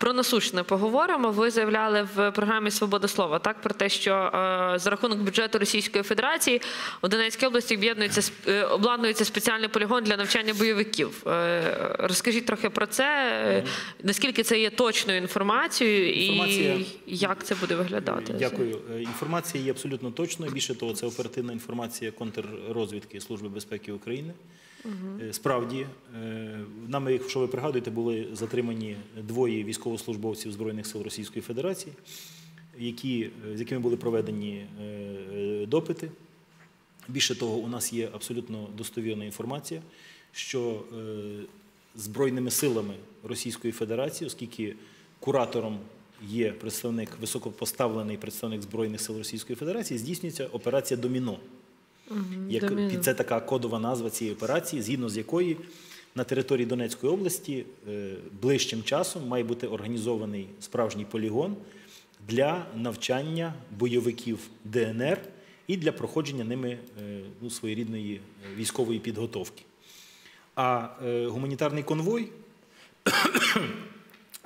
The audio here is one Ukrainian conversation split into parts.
Про насущне поговоримо. Ви заявляли в програмі Свобода слова так про те, що е, за рахунок бюджету Російської Федерації у Донецькій області об'єднується е, обладнується спеціальний полігон для навчання бойовиків. Е, розкажіть трохи про це. Наскільки це є точною інформацією, Інформація- і як це буде виглядати? Дякую. Інформація є абсолютно точною. Більше того, це оперативна інформація контррозвідки Служби безпеки України. Е, Справді, е, нами, якщо ви пригадуєте, були затримані двоє військовослужбовців Збройних сил Російської Федерації, які, е, з якими були проведені допити. Більше того, у нас є абсолютно достовірна інформація, що Збройними силами Російської Федерації, оскільки куратором є представник, високопоставлений представник Збройних сил Російської Федерації, здійснюється операція Доміно. Як «Доміно». під- це така кодова назва цієї операції, згідно з якої на території Донецької області е, ближчим часом має бути організований справжній полігон для навчання бойовиків ДНР і для проходження ними е, ну, своєрідної е, військової підготовки. А е, гуманітарний конвой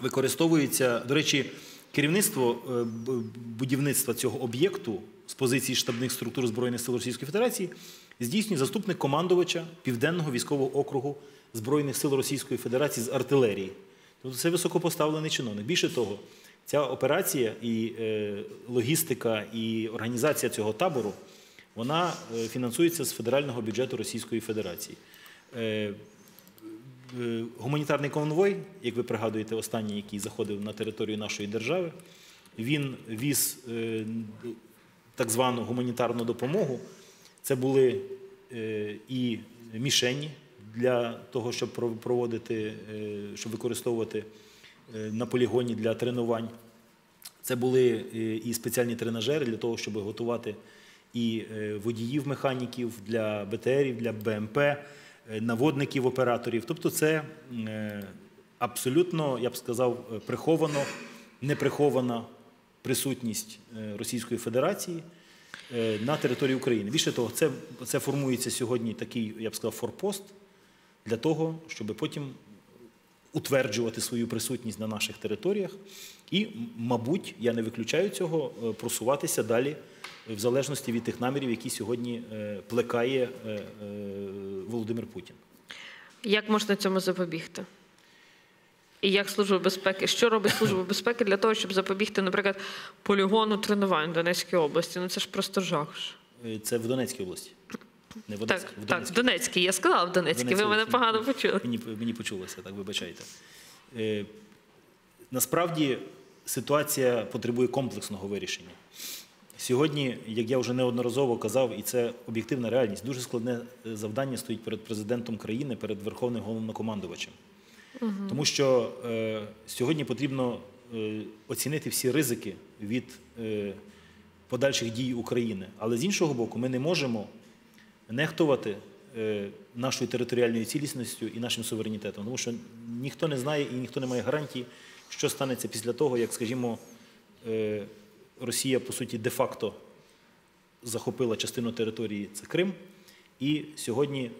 використовується, до речі, керівництво е, будівництва цього об'єкту з позиції штабних структур Збройних сил Російської Федерації здійснює заступник командувача Південного військового округу Збройних сил Російської Федерації з артилерії. Тобто це високопоставлений чиновник. Більше того, ця операція і е, логістика, і організація цього табору вона е, фінансується з федерального бюджету Російської Федерації. Е, Е, Гуманітарний конвой, як ви пригадуєте, останній, який заходив на територію нашої держави, він віз е, так звану гуманітарну допомогу. Це були е, і мішені для того, щоб проводити, е, щоб використовувати е, на полігоні для тренувань. Це були і спеціальні тренажери для того, щоб готувати і водіїв, механіків для БТРів, для БМП, наводників, операторів. Тобто, це абсолютно, я б сказав, приховано, неприхована присутність е, Російської Федерації е, на території України. Більше того, це, це формується сьогодні такий, я б сказав, форпост для того, щоб потім утверджувати свою присутність на наших територіях і, мабуть, я не виключаю цього, е, просуватися далі в залежності від тих намірів, які сьогодні плекає Володимир Путін. Як можна цьому запобігти? І як служба безпеки? Що робить служба безпеки для того, щоб запобігти, наприклад, полігону тренувань в Донецькій області? Ну це ж просто жах. Е, Це в Донецькій області. Не в Так, в так, Донецькій. Я сказала в Донецькій. Ви мене погано почули. Мені, мені почулося, так, вибачайте. Е, насправді ситуація потребує комплексного вирішення. Сьогодні, як я вже неодноразово казав, і це об'єктивна реальність, дуже складне е, завдання стоїть перед президентом країни, перед Верховним головнокомандувачем. Тому що е, сьогодні потрібно е, оцінити всі ризики від е, подальших дій України. Але з іншого боку, ми не можемо нехтувати нашою територіальною цілісністю і нашим суверенітетом, тому що ніхто не знає і ніхто не має гарантії, що станеться після того, як, скажімо, Росія, по суті, де-факто захопила частину території, це Крим, і сьогодні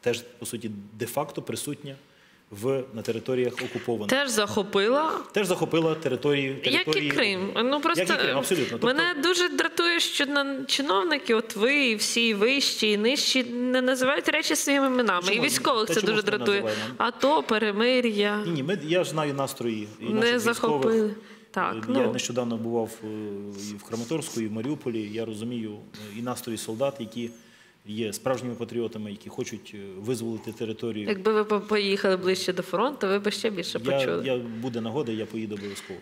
теж, по суті, де-факто присутня в, на територіях окупованих. Теж захопила. Теж захопила територію, Як і Крим. Ну просто Як і Крим, абсолютно. Тобто- мене дуже дратує, що на чиновники, от ви, і всі і вищі, і нижчі, не називають речі своїми іменами. Чому? І військових Та це дуже дратує. А то перемир'я Ні, ні, ми, я ж знаю настрої і не захопили. військових. Так, я ну нещодавно бував е, і в Краматорську, і в Маріуполі. Я розумію е, і настрої солдат, які є справжніми патріотами, які хочуть е, визволити територію. якби ви поїхали ближче до фронту, ви б ще більше Я, почули. я буде нагода, я поїду обов'язково.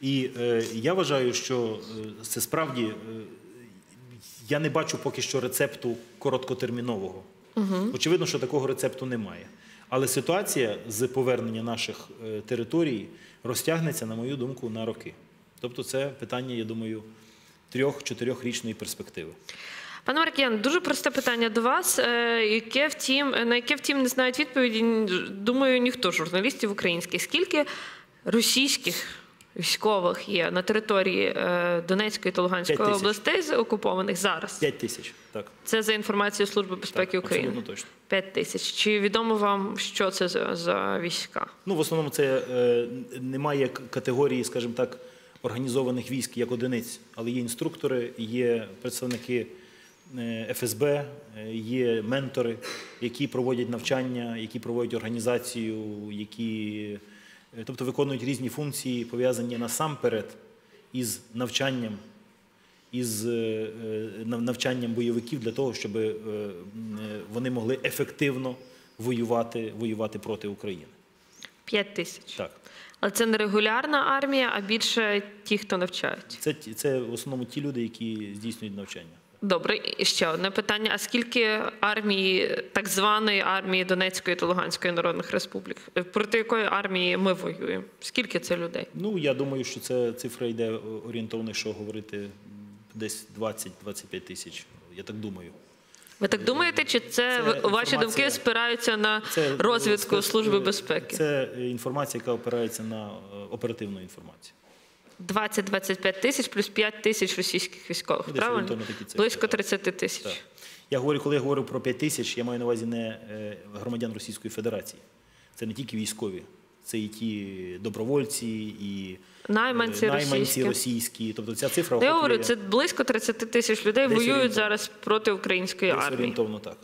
І е, я вважаю, що е, це справді е, я не бачу поки що рецепту короткотермінового. Очевидно, що такого рецепту немає. Але ситуація з повернення наших територій розтягнеться, на мою думку, на роки. Тобто, це питання, я думаю, трьох-чотирьохрічної перспективи. Пане Маркіян, дуже просте питання до вас, е, яке втім, на яке втім не знають відповіді. Думаю, ніхто журналістів українських. Скільки російських військових є на території е, Донецької та Луганської областей з окупованих зараз? 5 тисяч. Так, Це за інформацією Служби безпеки так України. абсолютно точно. 5 тисяч. Чи відомо вам, що це за, за війська? Ну, в основному це е, немає категорії, скажімо так, організованих військ як одиниць, але є інструктори, є представники ФСБ, е, є ментори, які проводять навчання, які проводять організацію, які е, тобто виконують різні функції, пов'язані насамперед із навчанням. Із е, е, нав- навчанням бойовиків для того, щоб е, е, вони могли ефективно воювати, воювати проти України. 5 тисяч. Так. Але це не регулярна армія, а більше ті, хто навчають. Це, це в основному ті люди, які здійснюють навчання. Добре, і ще одне питання: а скільки армії, так званої армії Донецької та Луганської народних республік, е, проти якої армії ми воюємо? Скільки це людей? Ну, я думаю, що це цифра йде орієнтовно, що говорити десь 20-25 тисяч. Я так думаю. Ви так думаєте, чи це, Це ваші думки спираються на Це е, розвідку спец- Служби безпеки? Це інформація, яка опирається на е, оперативну інформацію. 20-25 тисяч плюс 5 тисяч російських військових. Десь Правильно? цифри, Близько так. 30 тисяч. Так. Я говорю, коли я говорю про 5 тисяч, я маю на увазі не е, громадян Російської Федерації. Це не тільки військові, це і ті добровольці, і е, Найманці найманці російські. російські. Тобто ця цифра Я говорю, це близько 30 тисяч людей Десь воюють зараз проти української десь армії. орієнтовно так.